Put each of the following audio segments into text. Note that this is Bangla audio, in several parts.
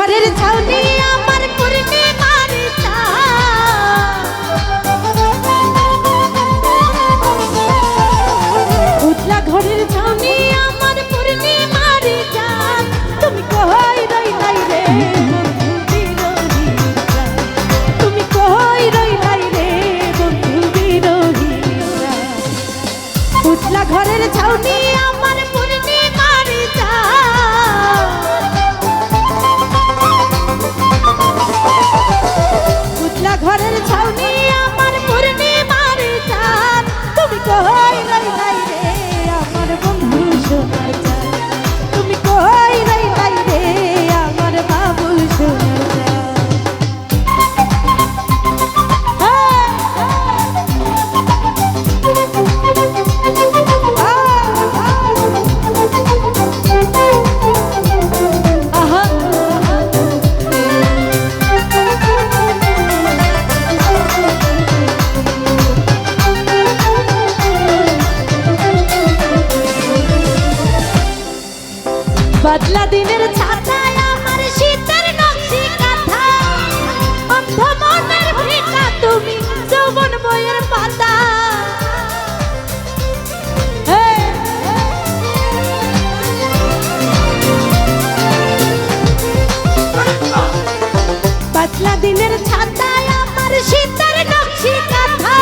Why did it tell me? মেঘলা দিনের ছাতায় আমার শীতের নকশি কাঁথা।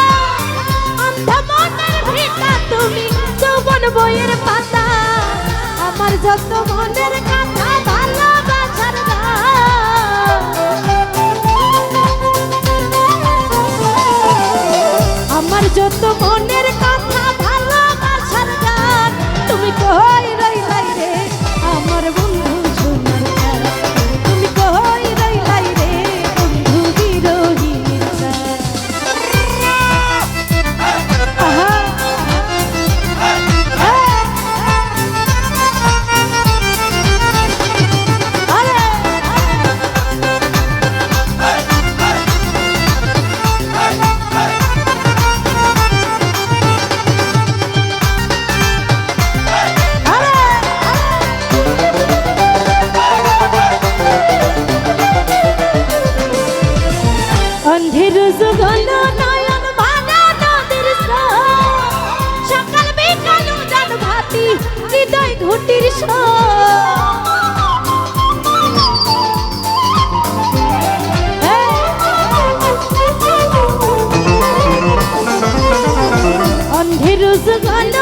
অন্ধ মনের ভিতা তুমি যৌবন বইয়ের পাতা। আমার যত মনের মাটির হ্যাঁ। অন্ধের রোজগান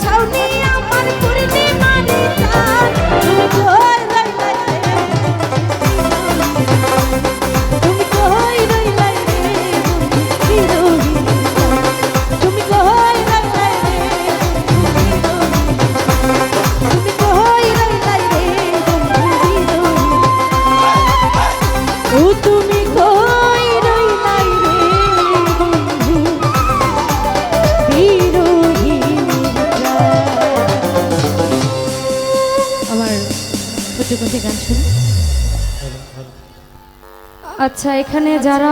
Tony. আচ্ছা এখানে যারা